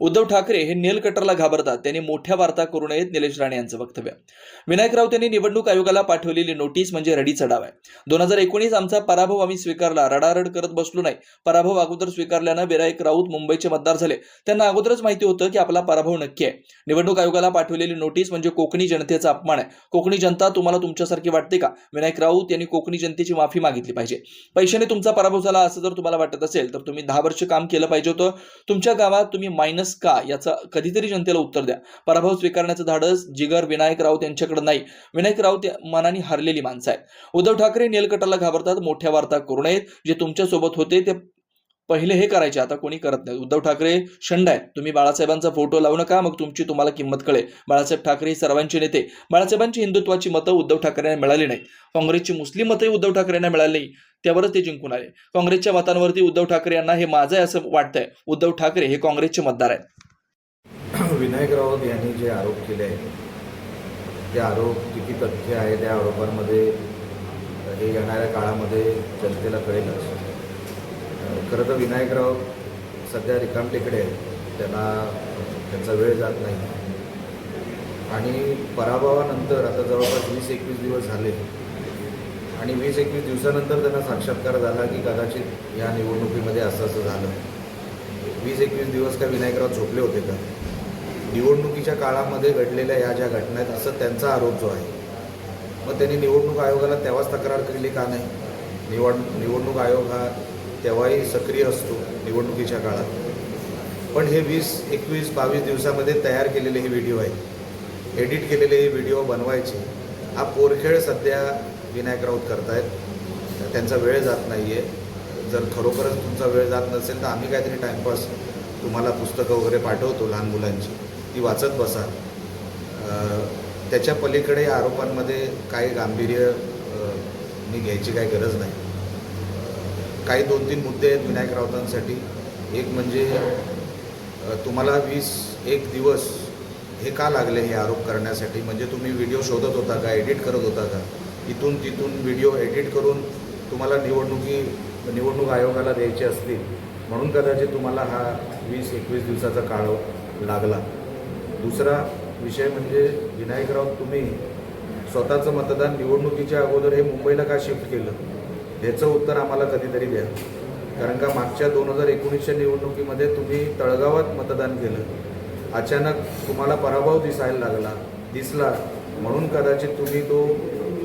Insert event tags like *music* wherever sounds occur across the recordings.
उद्धव ठाकरे हे नेल कटरला घाबरतात. त्यांनी मोठ्या वार्ता करू नयेत निलेश राणे यांचं वक्तव्य. विनायक राऊत यांनी निवडणूक आयोगाला पाठवलेली नोटीस म्हणजे रडीचा डाव आहे. दोन हजार एकोणीस आमचा पराभव आम्ही स्वीकारला. रडारड करत बसलो नाही. पराभव अगोदर स्वीकारल्यानं विनायक राऊत मुंबईचे मतदार झाले. त्यांना अगोदरच माहिती होतं की आपला पराभव नक्की आहे. निवडणूक आयोगाला पाठवलेली नोटीस म्हणजे कोकणी जनतेचा अपमान आहे. कोकणी जनता तुम्हाला तुमच्यासारखी वाटते का? विनायक राऊत यांनी कोकणी जनतेची माफी मागितली पाहिजे. पैशाने तुमचा पराभव झाला असं जर तुम्हाला वाटत असेल तर तुम्ही दहा वर्ष काम केलं पाहिजे होतं. तुमच्या गावात तुम्ही मायनस का? याचं कधीतरी जनतेला उत्तर द्या. पराभव स्वीकारण्याचं धाडस जिगर विनायक राऊत यांच्याकडे नाही. विनायक राऊत मनाने हरलेली माणसं आहेत. उद्धव ठाकरे नेलकटाला घाबरतात मोठ्या वार्ता करू नयेत. जे तुमच्यासोबत होते ते पहिले हे करायचे आता कोणी करत नाही. उद्धव ठाकरे शंड आहेत तुम्ही बाळासाहेबांचा फोटो लावू नका मग तुमची तुम्हाला किंमत कळेल. बाळासाहेब ठाकरे हे सर्वांचे नेते. बाळासाहेबांची हिंदुत्वाची मतं उद्धव ठाकरेंना मिळाली नाही काँग्रेसची मुस्लिम मतंही उद्धव ठाकरेंना मिळाली नाही त्यावरच ते जिंकून आले. काँग्रेसच्या मतांवरती उद्धव ठाकरे यांना हे माझं आहे असं वाटतंय. उद्धव ठाकरे हे काँग्रेसचे मतदार आहेत. *clears throat* विनायक राऊत यांनी जे आरोप केले आहेत ते आरोप किती तथ्य आहे त्या आरोपांमध्ये हे येणाऱ्या काळामध्ये जनतेला कळेलच. खरं तर विनायकराव सध्या रिकामटेकडे आहेत. त्यांना त्यांचा वेळ जात नाही. आणि पराभवानंतर आता जवळपास वीस एकवीस दिवस झाले. आणि वीस एकवीस दिवसानंतर त्यांना साक्षात्कार झाला की कदाचित या निवडणुकीमध्ये असं असं झालं. वीस एकवीस दिवस काय विनायकराव झोपले होते का? निवडणुकीच्या काळामध्ये घडलेल्या या ज्या घटना आहेत असं त्यांचा आरोप जो आहे. मग त्यांनी निवडणूक आयोगाला तेव्हाच तक्रार केली का नाही? निवड निवडणूक आयोग हा तेव्हाही सक्रिय असतो निवडणुकीच्या काळात. पण हे वीस एकवीस बावीस दिवसामध्ये तयार केलेले हे व्हिडिओ आहेत. एडिट केलेले हे व्हिडिओ बनवायचे. हा पोरखेळ सध्या विनायक राऊत करतायत. त्यांचा वेळ जात नाही आहे जर खरोखरच तुमचा वेळ जात नसेल तर आम्ही काहीतरी टाईमपास तुम्हाला पुस्तकं वगैरे पाठवतो लहान मुलांची. ती वाचत बसा. त्याच्या पलीकडे आरोपांमध्ये काही गांभीर्य मी घ्यायची काही गरज नाही. काही दोन तीन मुद्दे आहेत विनायक राऊतांसाठी. एक म्हणजे तुम्हाला वीस एक दिवस हे का लागले हे आरोप करण्यासाठी? म्हणजे तुम्ही व्हिडिओ शोधत होता का एडिट करत होता का? इथून तिथून व्हिडिओ एडिट करून तुम्हाला निवडणुकी निवडणूक आयोगाला द्यायचे असतील म्हणून कदाचित तुम्हाला हा वीस एकवीस दिवसाचा काळ लागला. दुसरा विषय म्हणजे विनायक राऊत तुम्ही स्वतःचं मतदान निवडणुकीच्या अगोदर हे मुंबईला का शिफ्ट केलं? ह्याचं उत्तर आम्हाला कधीतरी द्या. कारण का मागच्या दोन हजार एकोणीसच्या निवडणुकीमध्ये तुम्ही तळगावात मतदान केलं. अचानक तुम्हाला पराभव दिसायला लागला दिसला. म्हणून कदाचित तुम्ही तो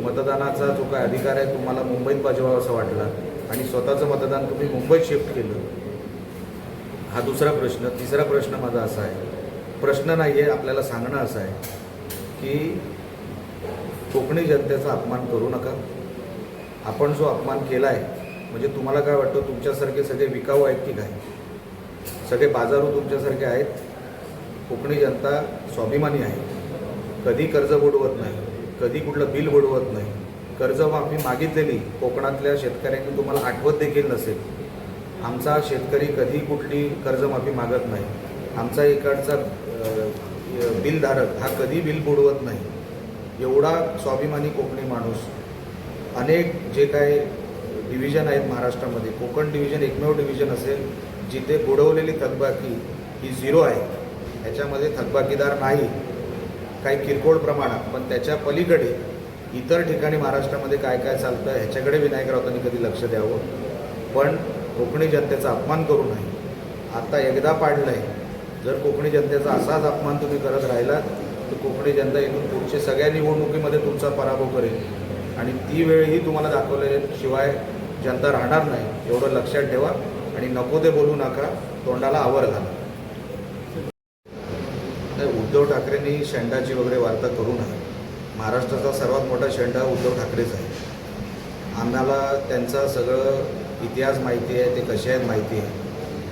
मतदानाचा जो काय अधिकार आहे तुम्हाला मुंबईत बजवावा असं वाटला आणि स्वतःचं मतदान तुम्ही मुंबईत शिफ्ट केलं. हा दुसरा प्रश्न. तिसरा प्रश्न माझा असा आहे. प्रश्न नाही आहे आपल्याला सांगणं असं आहे की कोकणी जनतेचा अपमान करू नका. आपण जो अपमान केला आहे म्हणजे तुम्हाला काय वाटतं तुमच्यासारखे सगळे विकाऊ आहेत की काय? सगळे बाजारू तुमच्यासारखे आहेत. कोकणी जनता स्वाभिमानी आहे. कधी कर्ज बुडवत नाही कधी कुठलं बिल बुडवत नाही. कर्जमाफी मागितलेली कोकणातल्या शेतकऱ्यांनी तुम्हाला आठवत देखील नसेल. आमचा शेतकरी कधी कुठली कर्जमाफी मागत नाही. आमचा इकडचा बिलधारक हा कधी बिल बुडवत नाही. एवढा स्वाभिमानी कोकणी माणूस अनेक जे काही डिव्हिजन आहेत महाराष्ट्रामध्ये कोकण डिव्हिजन एकमेव डिव्हिजन असेल जिथे बुडवलेली थकबाकी ही झिरो आहे. ह्याच्यामध्ये थकबाकीदार नाही. काही किरकोळ प्रमाणात पण त्याच्या पलीकडे इतर ठिकाणी महाराष्ट्रामध्ये काय काय चालतं ह्याच्याकडे विनायक राऊतांनी कधी लक्ष द्यावं? पण कोकणी जनतेचा अपमान करू नये. आता एकदा पाडलं आहे जर कोकणी जनतेचा असाच अपमान तुम्ही करत राहिलात तर कोकणी जनता इथून पुढच्या सगळ्या निवडणुकीमध्ये तुमचा पराभव करेल. आणि ती वेळही तुम्हाला दाखवल्याशिवाय जनता राहणार नाही एवढं लक्षात ठेवा आणि नको ते बोलू नका तोंडाला आवर घाला. नाही उद्धव ठाकरेंनी शेंडाची वगैरे वार्ता करू नये महाराष्ट्राचा सर्वात मोठा शेंडा उद्धव ठाकरेच आहे. आम्हाला त्यांचा सगळं इतिहास माहिती आहे ते कसे आहेत माहिती आहे.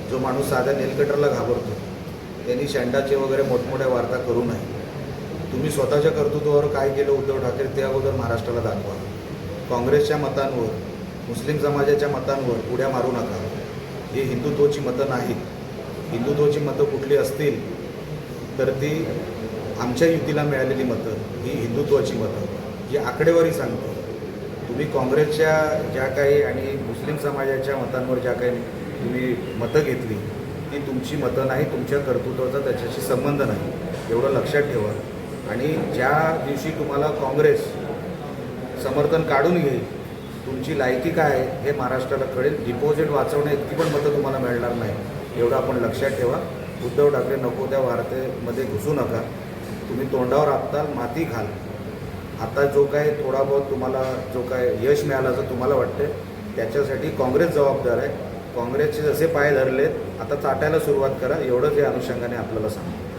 जो माणूस साध्या नेलकटरला घाबरतो त्यांनी शेंडाचे वगैरे मोठमोठ्या वार्ता करू नये. तुम्ही स्वतःच्या कर्तृत्वावर काय केलं उद्धव ठाकरे ते अगोदर महाराष्ट्राला दाखवा. काँग्रेसच्या मतांवर मुस्लिम समाजाच्या मतांवर उड्या मारू नका. ही हिंदुत्वाची मतं नाहीत. हिंदुत्वाची मतं कुठली असतील तर ती आमच्या युतीला मिळालेली मतं ही हिंदुत्वाची मतं जी आकडेवारी सांगतो. तुम्ही काँग्रेसच्या ज्या काही आणि मुस्लिम समाजाच्या मतांवर ज्या काही तुम्ही मतं घेतली ती तुमची मतं नाही तुमच्या कर्तृत्वाचा त्याच्याशी संबंध नाही. एवढं लक्षात ठेवा. आणि ज्या दिवशी तुम्हाला काँग्रेस समर्थन काढून घेईल तुमची लायकी काय आहे हे महाराष्ट्राला कळेल. डिपॉझिट वाचवण्या इतकी पण मतं तुम्हाला मिळणार नाही. एवढं आपण लक्षात ठेवा. उद्धव ठाकरे नको त्या वार्तेमध्ये घुसू नका. तुम्ही तोंडावर आपताल माती घाल. आता जो काय थोडा बहुत तुम्हाला जो काय यश मिळाला असं तुम्हाला वाटते त्याच्यासाठी काँग्रेस जबाबदार आहे. काँग्रेसचे जसे पाय धरलेत आता चाटायला सुरुवात करा. एवढंच या अनुषंगाने आपल्याला सांगतो.